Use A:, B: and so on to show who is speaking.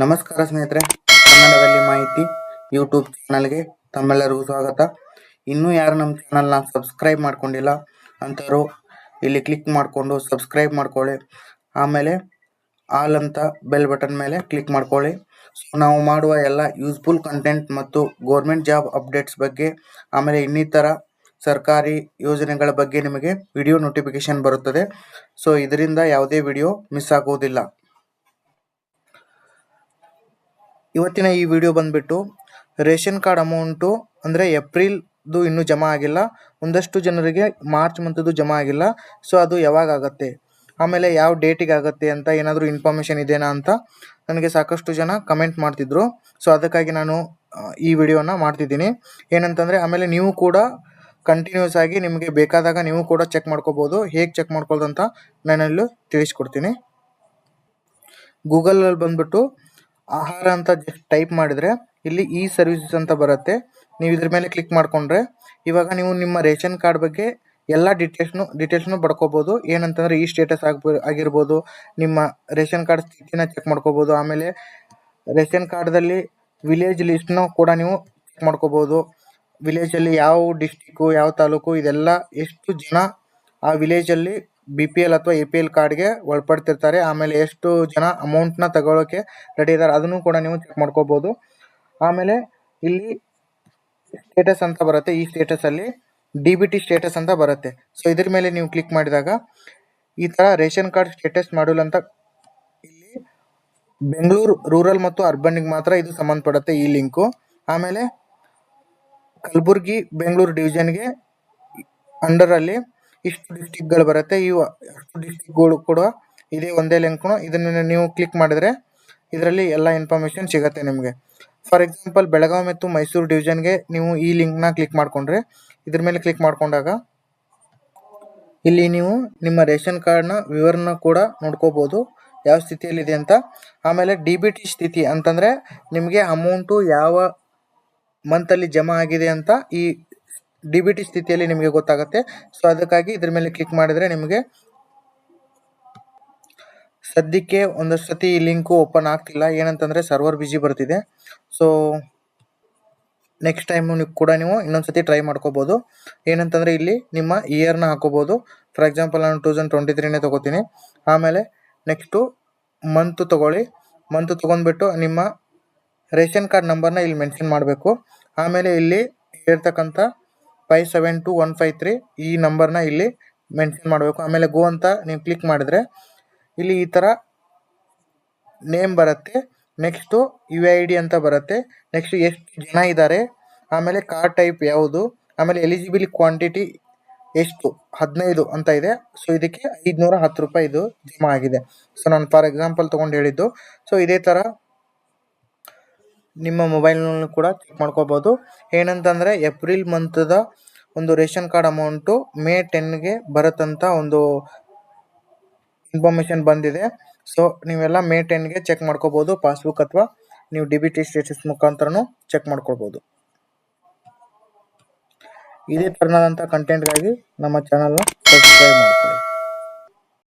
A: ನಮಸ್ಕಾರ ಸ್ನೇಹಿತರೆ, ಕನ್ನಡದಲ್ಲಿ ಮಾಹಿತಿ ಯೂಟ್ಯೂಬ್ ಚಾನಲ್ಗೆ ತಮ್ಮೆಲ್ಲರಿಗೂ ಸ್ವಾಗತ. ಇನ್ನೂ ಯಾರು ನಮ್ಮ ಚಾನಲ್ನ ಸಬ್ಸ್ಕ್ರೈಬ್ ಮಾಡ್ಕೊಂಡಿಲ್ಲ ಅಂಥವ್ರು ಇಲ್ಲಿ ಕ್ಲಿಕ್ ಮಾಡಿಕೊಂಡು ಸಬ್ಸ್ಕ್ರೈಬ್ ಮಾಡ್ಕೊಳ್ಳಿ. ಆಮೇಲೆ ಆಲ್ ಅಂತ ಬೆಲ್ ಬಟನ್ ಮೇಲೆ ಕ್ಲಿಕ್ ಮಾಡ್ಕೊಳ್ಳಿ. ಸೊ ನಾವು ಮಾಡುವ ಎಲ್ಲ ಯೂಸ್ಫುಲ್ ಕಂಟೆಂಟ್ ಮತ್ತು ಗೋರ್ಮೆಂಟ್ ಜಾಬ್ ಅಪ್ಡೇಟ್ಸ್ ಬಗ್ಗೆ, ಆಮೇಲೆ ಇನ್ನಿತರ ಸರ್ಕಾರಿ ಯೋಜನೆಗಳ ಬಗ್ಗೆ ನಿಮಗೆ ವಿಡಿಯೋ ನೋಟಿಫಿಕೇಶನ್ ಬರುತ್ತದೆ. ಸೊ ಇದರಿಂದ ಯಾವುದೇ ವಿಡಿಯೋ ಮಿಸ್ ಆಗುವುದಿಲ್ಲ. ಇವತ್ತಿನ ಈ ವಿಡಿಯೋ ಬಂದ್ಬಿಟ್ಟು ರೇಷನ್ ಕಾರ್ಡ್ ಅಮೌಂಟು ಅಂದರೆ ಏಪ್ರಿಲ್ದು ಇನ್ನೂ ಜಮಾ ಆಗಿಲ್ಲ. ಒಂದಷ್ಟು ಜನರಿಗೆ ಮಾರ್ಚ್ ಮಂತದ್ದು ಜಮಾ ಆಗಿಲ್ಲ. ಸೊ ಅದು ಯಾವಾಗ ಆಗುತ್ತೆ? ಆಮೇಲೆ ಯಾವ ಡೇಟಿಗೆ ಆಗುತ್ತೆ ಅಂತ ಏನಾದರೂ ಇನ್ಫಾರ್ಮೇಷನ್ ಇದೆಯಾ ಅಂತ ನನಗೆ ಸಾಕಷ್ಟು ಜನ ಕಮೆಂಟ್ ಮಾಡ್ತಿದ್ರು. ಸೊ ಅದಕ್ಕಾಗಿ ನಾನು ಈ ವಿಡಿಯೋನ ಮಾಡ್ತಿದ್ದೀನಿ. ಏನಂತಂದರೆ ಆಮೇಲೆ ನೀವು ಕೂಡ ಕಂಟಿನ್ಯೂಸ್ ಆಗಿ ನಿಮಗೆ ಬೇಕಾದಾಗ ನೀವು ಕೂಡ ಚೆಕ್ ಮಾಡ್ಕೋಬೋದು. ಹೇಗೆ ಚೆಕ್ ಮಾಡ್ಕೊಳ್ಳೋದು ಅಂತ ನಾನಲ್ಲಿ ತಿಳಿಸ್ಕೊಡ್ತೀನಿ. ಗೂಗಲಲ್ಲಿ ಬಂದ್ಬಿಟ್ಟು ಆಹಾರ ಅಂತ ಜಸ್ಟ್ ಟೈಪ್ ಮಾಡಿದರೆ ಇಲ್ಲಿ ಇ ಸರ್ವಿಸಸ್ ಅಂತ ಬರುತ್ತೆ. ನೀವು ಇದ್ರ ಮೇಲೆ ಕ್ಲಿಕ್ ಮಾಡಿಕೊಂಡ್ರೆ ಇವಾಗ ನೀವು ನಿಮ್ಮ ರೇಷನ್ ಕಾರ್ಡ್ ಬಗ್ಗೆ ಎಲ್ಲ ಡೀಟೇಲ್ಸ್ನು ಡೀಟೇಲ್ಸ್ನು ಪಡ್ಕೋಬೋದು ಏನಂತಂದರೆ ಈ ಸ್ಟೇಟಸ್ ಆಗ್ಬೋ, ಆಗಿರ್ಬೋದು, ನಿಮ್ಮ ರೇಷನ್ ಕಾರ್ಡ್ ಸ್ಥಿತಿನ ಚೆಕ್ ಮಾಡ್ಕೋಬೋದು. ಆಮೇಲೆ ರೇಷನ್ ಕಾರ್ಡ್ದಲ್ಲಿ ವಿಲೇಜ್ ಲಿಸ್ಟ್ನು ಕೂಡ ನೀವು ಚೆಕ್ ಮಾಡ್ಕೋಬೋದು. ವಿಲೇಜಲ್ಲಿ ಯಾವ ಡಿಸ್ಟಿಕ್ಕು ಯಾವ ತಾಲೂಕು, ಇದೆಲ್ಲ ಎಷ್ಟು ಜನ ಆ ವಿಲೇಜಲ್ಲಿ ಬಿ ಪಿ ಎಲ್ ಅಥವಾ ಎ ಪಿ ಎಲ್ ಕಾರ್ಡ್ಗೆ ಒಳಪಡ್ತಿರ್ತಾರೆ. ಆಮೇಲೆ ಎಷ್ಟು ಜನ ಅಮೌಂಟ್ನ ತಗೊಳ್ಳೋಕೆ ರೆಡಿ ಇದ್ದಾರೆ ಅದನ್ನು ಕೂಡ ನೀವು ಚೆಕ್ ಮಾಡ್ಕೋಬೋದು. ಆಮೇಲೆ ಇಲ್ಲಿ ಸ್ಟೇಟಸ್ ಅಂತ ಬರುತ್ತೆ. ಈ ಸ್ಟೇಟಸಲ್ಲಿ ಡಿ ಬಿ ಟಿ ಸ್ಟೇಟಸ್ ಅಂತ ಬರುತ್ತೆ. ಸೊ ಇದ್ರ ಮೇಲೆ ನೀವು ಕ್ಲಿಕ್ ಮಾಡಿದಾಗ ಈ ಥರ ರೇಷನ್ ಕಾರ್ಡ್ ಸ್ಟೇಟಸ್ ಮಾಡ್ಯೂಲ್ ಅಂತ ಇಲ್ಲಿ ಬೆಂಗಳೂರು ರೂರಲ್ ಮತ್ತು ಅರ್ಬನ್ಗೆ ಮಾತ್ರ ಇದು ಸಂಬಂಧಪಡುತ್ತೆ ಈ ಲಿಂಕು ಆಮೇಲೆ ಕಲಬುರ್ಗಿ ಬೆಂಗಳೂರು ಡಿವಿಷನ್ಗೆ ಅಂಡರಲ್ಲಿ ಇಷ್ಟು ಡಿಸ್ಟಿಕ್ಗಳು ಬರುತ್ತೆ. ಇವು ಅಷ್ಟು ಡಿಸ್ಟಿಕ್ಗಳು ಕೂಡ ಇದೇ ಒಂದೇ ಲಿಂಕ್ನು ಇದನ್ನು ನೀವು ಕ್ಲಿಕ್ ಮಾಡಿದರೆ ಇದರಲ್ಲಿ ಎಲ್ಲ ಇನ್ಫಾರ್ಮೇಶನ್ ಸಿಗುತ್ತೆ ನಿಮಗೆ. ಫಾರ್ ಎಕ್ಸಾಂಪಲ್ ಬೆಳಗಾವಿ ಮತ್ತು ಮೈಸೂರು ಡಿವಿಷನ್ಗೆ ನೀವು ಈ ಲಿಂಕ್ನ ಕ್ಲಿಕ್ ಮಾಡಿಕೊಂಡ್ರೆ, ಇದ್ರ ಮೇಲೆ ಕ್ಲಿಕ್ ಮಾಡಿಕೊಂಡಾಗ ಇಲ್ಲಿ ನೀವು ನಿಮ್ಮ ರೇಷನ್ ಕಾರ್ಡ್ನ ವಿವರನ ಕೂಡ ನೋಡ್ಕೋಬೋದು, ಯಾವ ಸ್ಥಿತಿಯಲ್ಲಿದೆ ಅಂತ. ಆಮೇಲೆ ಡಿ ಬಿ ಟಿ ಸ್ಥಿತಿ ಅಂತಂದರೆ ನಿಮಗೆ ಅಮೌಂಟು ಯಾವ ಮಂತಲ್ಲಿ ಜಮಾ ಆಗಿದೆ ಅಂತ ಈ ಡಿ ಬಿ ಟಿ ಸ್ಥಿತಿಯಲ್ಲಿ ನಿಮಗೆ ಗೊತ್ತಾಗುತ್ತೆ. ಸೊ ಅದಕ್ಕಾಗಿ ಇದ್ರ ಮೇಲೆ ಕ್ಲಿಕ್ ಮಾಡಿದರೆ ನಿಮಗೆ ಸದ್ಯಕ್ಕೆ ಒಂದಷ್ಟು ಸತಿ ಲಿಂಕು ಓಪನ್ ಆಗ್ತಿಲ್ಲ. ಏನಂತಂದರೆ ಸರ್ವರ್ ಬಿಜಿ ಬರ್ತಿದೆ. ಸೊ ನೆಕ್ಸ್ಟ್ ಟೈಮ್ ನೀವು ಕೂಡ ನೀವು ಇನ್ನೊಂದು ಸತಿ ಟ್ರೈ ಮಾಡ್ಕೋಬೋದು. ಏನಂತಂದರೆ ಇಲ್ಲಿ ನಿಮ್ಮ ಇಯರ್ನ ಹಾಕೋಬಹುದು ಫಾರ್ ಎಕ್ಸಾಂಪಲ್ ನಾನು ಟೂ ತೌಸಂಡ್ ಟ್ವೆಂಟಿ ತ್ರೀನೇ ತೊಗೋತೀನಿ. ಆಮೇಲೆ ನೆಕ್ಸ್ಟು ಮಂತು ತೊಗೊಳ್ಳಿ. ಮಂತು ತೊಗೊಂಡ್ಬಿಟ್ಟು ನಿಮ್ಮ ರೇಷನ್ ಕಾರ್ಡ್ ನಂಬರ್ನ ಇಲ್ಲಿ ಮೆನ್ಷನ್ ಮಾಡಬೇಕು. ಆಮೇಲೆ ಇಲ್ಲಿ ಇರ್ತಕ್ಕಂಥ five seven two one five three ಈ ನಂಬರ್ನ ಇಲ್ಲಿ ಮೆನ್ಷನ್ ಮಾಡಬೇಕು. ಆಮೇಲೆ ಗೋ ಅಂತ ನೀವು ಕ್ಲಿಕ್ ಮಾಡಿದರೆ ಇಲ್ಲಿ ಈ ಥರ ನೇಮ್ ಬರುತ್ತೆ. ನೆಕ್ಸ್ಟು ಯು ಐ ಡಿ ಅಂತ ಬರುತ್ತೆ. ನೆಕ್ಸ್ಟ್ ಎಷ್ಟು ಜನ ಇದ್ದಾರೆ ಆಮೇಲೆ ಕಾರ್ ಟೈಪ್ ಯಾವುದು. ಆಮೇಲೆ ಎಲಿಜಿಬಿಲಿ ಕ್ವಾಂಟಿಟಿ ಎಷ್ಟು. ಹದಿನೈದು ಅಂತ ಇದೆ. ಸೊ ಇದಕ್ಕೆ ಐದುನೂರ ಹತ್ತು ರೂಪಾಯಿ ಇದು ಜಮಾ ಆಗಿದೆ. ಸೊ ನಾನು ಫಾರ್ ಎಕ್ಸಾಂಪಲ್ ತೊಗೊಂಡು ಹೇಳಿದ್ದು. ಸೊ ಇದೇ ಥರ ನಿಮ್ಮ ಮೊಬೈಲ್ನಲ್ಲೂ ಕೂಡ ಚೆಕ್ ಮಾಡ್ಕೋಬೋದು. ಏನಂತಂದರೆ ಏಪ್ರಿಲ್ ಮಂತದ ಒಂದು ರೇಷನ್ ಕಾರ್ಡ್ ಅಮೌಂಟು ಮೇ ಟೆನ್ಗೆ ಬರುತ್ತಂತ ಒಂದು ಇನ್ಫಾರ್ಮೇಷನ್ ಬಂದಿದೆ. ಸೊ ನೀವೆಲ್ಲ ಮೇ ಟೆನ್ಗೆ ಚೆಕ್ ಮಾಡ್ಕೋಬೋದು. ಪಾಸ್ಬುಕ್ ಅಥವಾ ನೀವು ಡಿ ಬಿ ಟಿ ಸ್ಟೇಟಸ್ ಮುಖಾಂತರನೂ ಚೆಕ್ ಮಾಡ್ಕೊಳ್ಬೋದು ಇದೇ ಥರನಾದಂಥ ಕಂಟೆಂಟ್ಗಾಗಿ ನಮ್ಮ ಚಾನಲ್ನ ಸಬ್ಸ್ಕ್ರೈಬ್ ಮಾಡಿ.